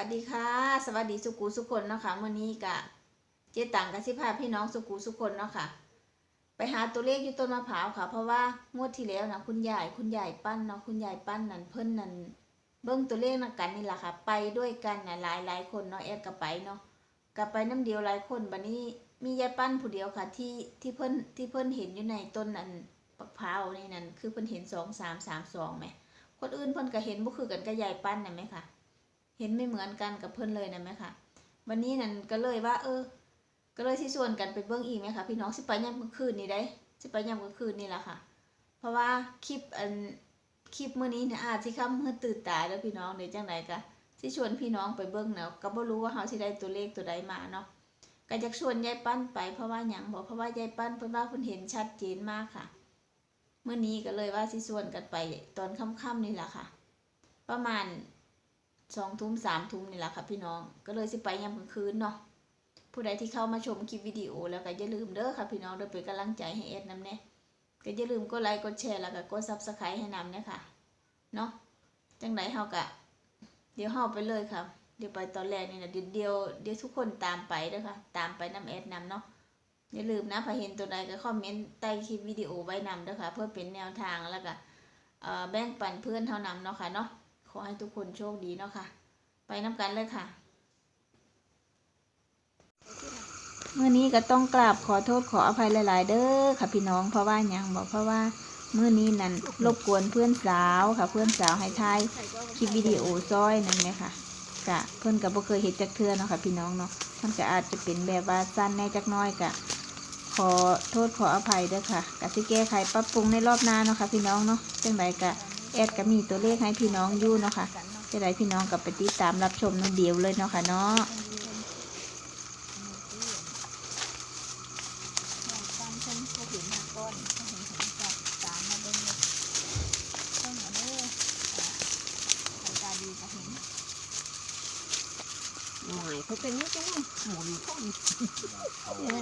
วัสดีค่ะ สวัสดีสุกูสุคนเนาะค่ะมื้อนี้กะเจ๊ตังกับสิพาพี่น้องสุกูสุคนเนาะค่ะ ไปหาตัวเลขอยู่ต้นมะพร้าวค่ะ เพราะว่างวดที่แล้วนะคุณยายคุณยายปั้นเนาะคุณยายปั้นนั่นเพิ่นนั่นเบิ่งตัวเลขนักกันนี่แหละค่ะ ไปด้วยกันนะหลายหลายคนเนาะแอดก็ไปเนาะก็ไปน้ำเดียวหลายคนบัดนี้มียายปั้นผู้เดียวค่ะ ที่ที่เพิ่นที่เพิ่นเห็นอยู่ในต้นนั่นมะพร้าวนี่นั่นคือเพิ่นเห็นสองสามสามสองไหมคนอื่นเพิ่นก็เห็นบ่คือกันกับยายปั้นน่ะไหมค่ะ เห็นไม่เหมือนกันกับเพื่อนเลยนะไหมคะวันนี้นั่นก็เลยว่า เออ ก็เลยที่ส่วนกันไปเบื้องอีกไหมคะพี่น้องสิไปย่ำกลางคืนนี่ได้สิไปย่ำกลางคืนนี่แหละค่ะ เพราะว่าคลิปอันคลิปเมื้อนี้นี่ยอาจสิคำเมื่อตื่นตาแล้วพี่น้องเดี๋ยวจังไดก็สิชวนพี่น้องไปเบิ่งเนาะก็บ่รู้ว่าเฮาสิได้ตัวเลขตัวใดมาเนาะก็อยากชวนยายปั้นไปเพราะว่าหยังบอกเพราะว่ายายปั้นเพิ่นว่าเพิ่นเห็นชัดเจนมากค่ะ เมื่อนี้ก็เลยว่าสิชวนกันไปตอนค่ำๆนี่แหละค่ะ ประมาณ สองทุ่มสามทุ่มนี่แหละค่ะพี่น้อง ก็เลยสิไปยามกลางคืนเนาะผู้ใดที่เข้ามาชมคลิปวิดีโอแล้วก็อย่าลืมเด้อค่ะพี่น้องเด้อเป็นกำลังใจให้เอ็ดนำแน่ก็อย่าลืมกดไลค์กดแชร์แล้วก็กดซับสไครต์ให้นำเนี่ยค่ะเนาะจังไดเฮากะเดี๋ยวเฮาไปเลยค่ะ เดี๋ยวไปตอนแรกนี่นะเดี๋ยวเดี๋ยวเดี๋ยวทุกคนตามไปเด้อค่ะ ตามไปนำแอดนำเนาะอย่าลืมนะพอเห็นตัวใดก็คอมเมนต์ใต้คลิปวิดีโอไว้นำเด้อค่ะ เพื่อเป็นแนวทางแล้วก็เอ่อแบ่งปันเพื่อนเท่านำเนาะค่ะเนาะ ขอให้ทุกคนโชคดีเนาะค่ะ ไปน้ำกันเลยค่ะเมื่อนี้ก็ต้องกราบขอโทษขออภัยหลาย ๆ เด้อค่ะพี่น้องเพราะว่ายังบอกเพราะว่าเมื่อนี้นั้นรบกวนเพื่อนสาวค่ะ เพื่อนสาวให้ทายคลิปวิดีโอซ้อยนั่นไหมค่ะกะเพื่อนกับบ่เคยเห็นจักเทือเนาะค่ะพี่น้องเนาะมันก็อาจจะเป็นแบบว่าสั้นแน่จักน้อยกะขอโทษขออภัยเด้อค่ะกะสิแก้ไขปรับปรุงในรอบหน้าเนาะค่ะพี่น้องเนาะจังไดกะ แอดก็มีตัวเลขให้พี่น้องยู่เนาะค่ะจะได้พี่น้องกลับไปติดตามรับชมนั่นเดียวเลยเนาะค่ะเนาะหน่อยเขาเป็นนี่จังหมุนท่อน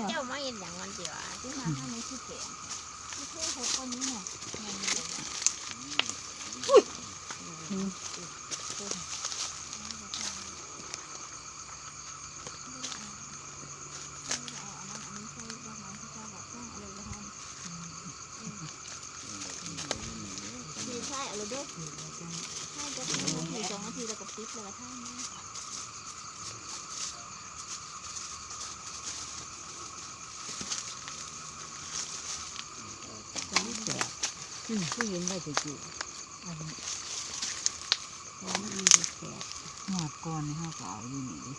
เจ้าไม่เห็นอย่างมันเดียวที่มาท่านนี้คือเก๋ไม่ใช่หกคนนี้เนี่ย คือใช่เอาเลยเด้อใช่จะให้นาทีสองนาทีแล้วก็ปิดเลยท่านนะอืมผู้เห็นไว้จะจีอัน นี้ของมันมีแต่แสบหอดก่อนนี่เขาก็เอาอยู่นี่ดิ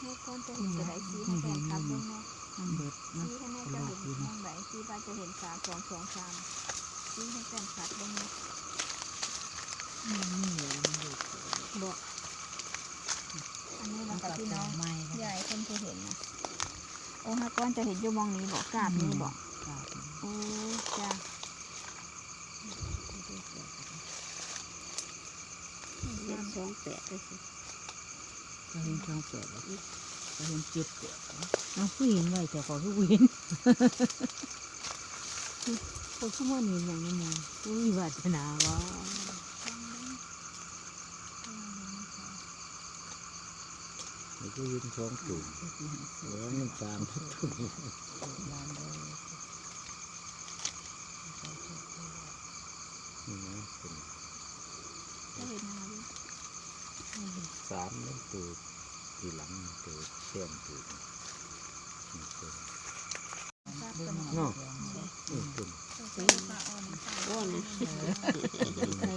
เมื่อก่อนจะเห็นจะได้ซีให้แฟนคลับเบ้างนะมันเบิดมันซีให้แม่จะเห็นมองไหนซีว่าจะเห็นสามสองสองสามซีให้แฟนคลับเบ้างนะมันมีเหลือมันอยู่บอกอันนี้มัเรานกับก็พี่น้ต้อองงไม้ยายคนจะเห็นนะโอ้ฮะก้อนจะเห็นอยู่มองนี้บอกกราบนี้บอกครับโอ้จ้า เจ็ดสองแปดเลยสิก็เห็นช่องแปดแล้วก็เห็นเจ็ดแปดเอาผู้เห็นไว้แต่ขอผู้เห็นเขาขึ้นมานี่อย่างนี้มันอุ้ยวาสนาวะมันก็ยืนท้องตุ่มแล้วมันตามทุกตุ่มนี่นะ เป็นจะเห็นมาดิสามแล้วตัวทีหลังตัวแต้มตัวนี่ตัวทราบกันเนาะนี่ตัวก้อนนะใคร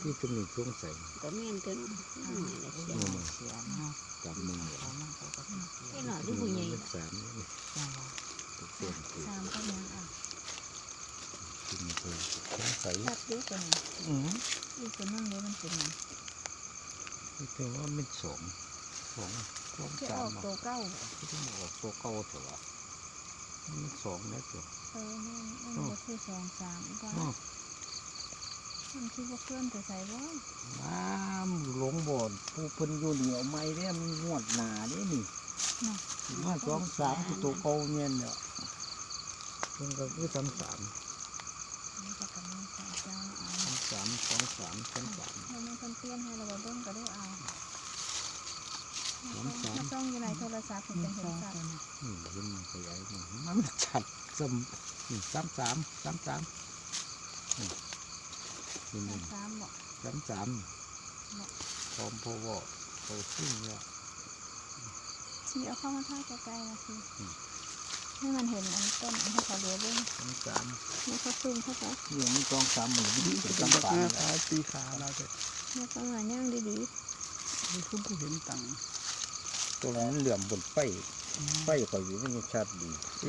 ที่ตัวนี้สงสัยก็แม่นกันน่อยละเชียวนี่มันเสียเนาะจำมึงเหรอเขามันเขาก็เป็นเสียไอ้หน่อยที่ผู้ใหญ่มันสามนี่จัวะตัวแต้มตัวสามก็ยังอะ ที่มีตัวสงสัยทราบเยอะกว่านี้อืมอีกตัวนึงนี้มันเป็นไงแต่ว่ามันสองสองสองจะสาอมอกตัวเก้าที่ต้องออกตัวเก่าเถอะวะมันสองแล้วตัวเออแม่นมันก็คือสองสามอีกว่าอ้าวมันคิดว่าเพื่อนจะใส่ว่าน้ำหลงบ่อนผู้เพิ่นอยู่เหนียวไม่ได้มันงวดหนาเด้นี่เนาะมาสองสามคือตัวเก่าเนี่ยเนี่ยเพิ่นก็คือสามสามมัน จะกำลังสามจ้าชั้นสามสองสามชั้นสามเราไม่คนเตี้ยนให้เราเบิ้งก็ได้เอาถ้าต้องอยู่ในโทรศัพท์ผมจะเห็นชัดนี่ยิ้มขยายมันชัดสมสามสามสามสามนี่นี่สามหมดสามสามพร้อมพอวอพอขึ้นแล้วชี้เอาเข้ามาท่าไกลๆนะคือ ให้มันเห็นอันต้นอันที่เขาเลี้ยงด้วยสามสามแล้วก็ซูมเข้าไปนี่มันกองสามหมื่นเป็นเป็นสามบักสามหน้าแล้วตาตีขาเราแต่แล้วก็มาย่างดีไม่คุ้มกูเห็นตังตัวนั้นเหลื่อมบนไฟไฟคอยอยู่มันยังชัดดีเอ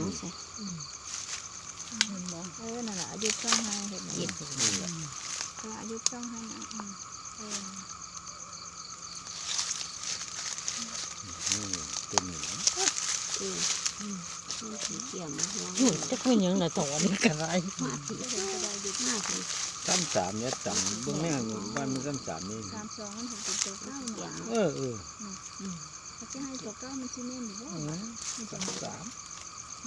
อนั่นแหละอายุช่องให้เห็นไหมนี่แหละเอออายุช่องให้นะอืมเออนี่ตัวนี้ นะสีเขียวมาหัวโอ้ยจะคุยยังละต่อนี่กันไรมาสีเขียวก็ได้ดีมากเลยสามสามเนี่ยจังเบื้องแม่บ้านมันสามสามนี่สามสองมันถึงเป็นตัวเก้าหน่อยเออเออเขาจะให้ตัวเก้ามันชิเน่นอยู่เอว่าอสามสาม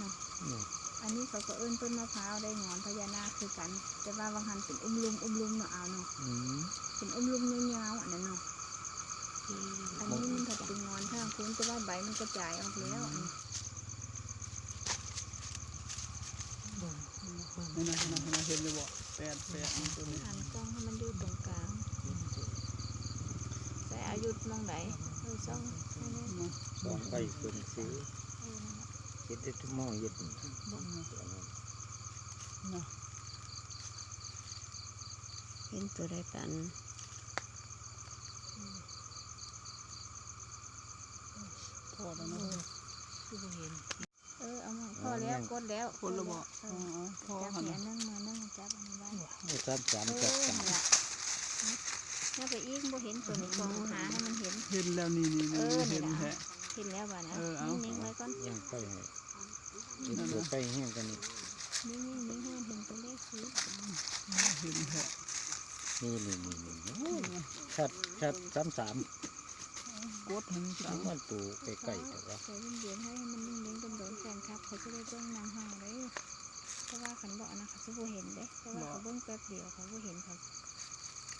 นี่อันนี้เขาก็เอิ้นต้นมะพร้าวได้งอนพญานาคคือกัน แต่ว่าบางหันเป็นอุ้มลุมอุ้มลุมเนาะเอาเนาะอืมเป็นอุ้มลุมยาวๆอันนั้นเนาะอันนี้มันก็เป็นงอนข้างคุ้นแต่ว่าใบมันกระจายออกแล้ว อันนี้นี่นะนี่นนะเห็นเลยบ่แปดแปดนี่ตัวนี้หันกล้องให้มันอยู่ตรงกลางแต่อายุมองไหนเออช่องให้แน่เนาะสองไปคนซื้อเออนั่นแหละเย็ดได้ทุกหม้อเย็ดนี่เนาะเห็นตัวใดกันพอแล้วเนาะเออเอามา พอแล้วกดแล้วคนละบ่เออ๋ออพอจับหันแขนนะนั่งมานั่งจับอันนี้ไว้ไม่สามสามเอจัอดกันนั่นล่ะแล้วไปอีกบ่เห็นตัวนี้กองหาให้มันเห็น เห็นแล้วนี่นี่เอนี่อนี่เห็นล่ะแท้เห็นแล้วบ่นะเออเอานิ่งๆไว้ก่อนย่างไปให้เย็ดตัวไปแห้งกันนี่นิ่งๆนิ่งๆให้เห็นตัวเลขสิเห็นแท้นี่นี่นี่นี่โอ้ยชัดชัดสามสาม กดหันสาสามมมันตัวใกล้ๆแต่ว่าใจเย็นๆให้มันนิ่งๆเป็นโดนแฟนครับเขาจะได้เบิ่งนางห่างเลยเพราะว่าขันบอกนะเขาจะบ่เห็นเด้เพราะว่าเขาเบิ่งแป๊บเดียวเขาบ่เห็นเขา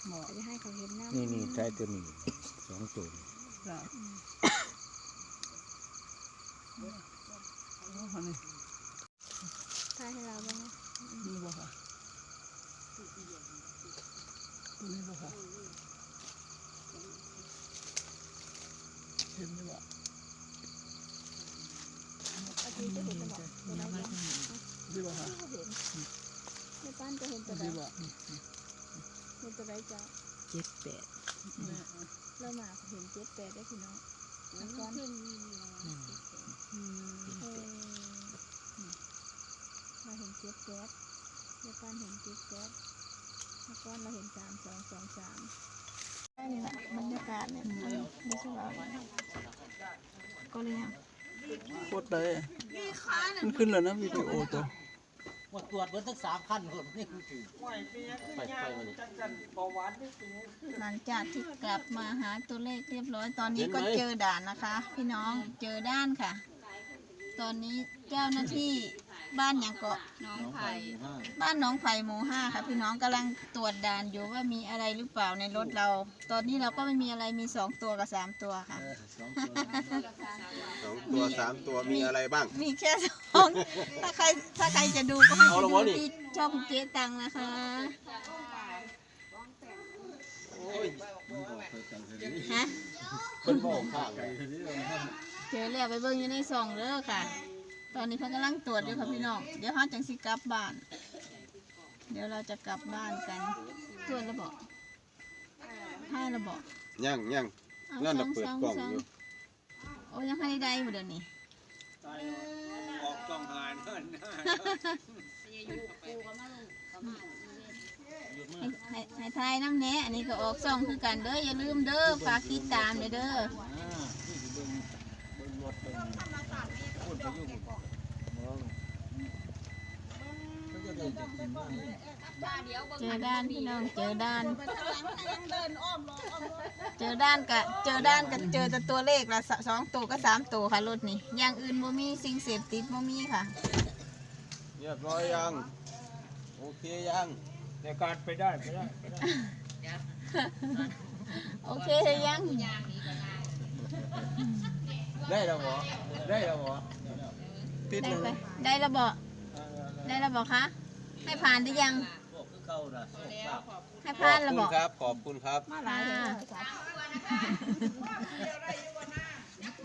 หมอเขาจะให้เขาเห็นหน้านี่นี่นี่ใช้ตัวนี้สองตัวนี่จ้ะเอาหันนี่ถ่ายให้เราบ้างนะนี่บ่ค่ะตัวนี้บ่ค่ะ เห็นไหมบ่อาทิตย์จะเห็นจะบอกตัวไหนบ้างนี่บ่ค่ะก็เห็นในบ้านจะเห็นตัวไหนนี่บ่เห็นตัวไหนจ้าเจ็ดแปดเรามาเห็นเจ็ดแปดได้พี่น้องแล้วก้อนเออเราเห็นเจ็ดแปดแล้วก้อนเห็นเจ็ดแปดแล้วก้อนเราเห็นสามสองสองสาม นี่แหละบรรยากาศเนี่ยไม่ใช่เราก็เลยค่ะกดได้มันขึ้นแล้วนะวิดีโอตัวหมดตรวจเบิดทั้งสามขั้นหมดนี่คือถือไปไปมาเลยหลังจากที่กลับมาหาตัวเลขเรียบร้อยตอนนี้ก็เจอด่านนะคะ พี่น้องเจอด้านค่ะ ตอนนี้เจ้าหน้าที่ บ้านอย่างเกาะน้องไผ่บ้านหน้องไผ่หมู่ห้าค่ะพี่น้องกำลังตรวจด่านอยู่ว่ามีอะไรหรือเปล่าในรถเรา ตอนนี้เราก็ไม่มีอะไรมีสองตัวกับสามตัวค่ะ สองตัวสามตัวมีอะไรบ้าง มีแค่สองถ้าใครถ้าใครจะดูก็ให้ไปดูที่ช่องเจ๊ตังนะคะ ฮะเป็นบอกข้างเลยเจอแล้วไปเบิ่งอยู่ในซองเด้อค่ะ ตอนนี้เพิ่นกำลังตรวจอยู่ค่ะพี่น้อง เดี๋ยวเฮาจังสิกลับบ้าน เดี๋ยวเราจะกลับบ้านกัน ตรวจแล้วบอกให้แล้วบอกยังยังเอานั่นซ่น่ะองเปิดซ่องกล่องซ่องอยู่โอ้ยังให้ได้อยู่เดี๋ยวนี้ ออกกล่องหายนั่นให้ให้ให้ทายน้ำแหน่อันนี้ก็ออกซ่องคือกันเด้ออย่าลืมเด้อฝากติดตามเด้อ เด้อเจอด้านพี่น้องเจอด้าน เจอด้านกะเจอด้านกะเจอแต่ตัวเลขละสองตัวก็สามตัวค่ะรถนี่อย่างอื่นบ่มีสิ่งเสพติดบ่มีค่ะเรียบร้อยยัง โอเคยังในการไปได้ไปได้โอเคยัง ได้แล้วบ่ได้แล้วบ่ติดได้เลยไปได้แล้วบ่ได้แล้วบ่คะ ให้ผ่านหรือยังพวกคือเก่าน่ะโชคลาภให้ขผ่าอนบแล้วคุณบ่ครับ ขอบคุณครับอ่า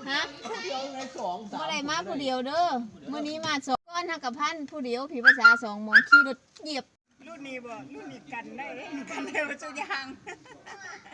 ฮะเดียวในสองสามเมื่อไรมาผู้เดียวเด้อมื้อนี้มาสองก้อนหักกับพันผู้เดียวผีภาษาสองหมองขี่รถเหยียบรุ่นนี้บ่รุ่นนี้กันได้เด้กันได้ว่าจะยาง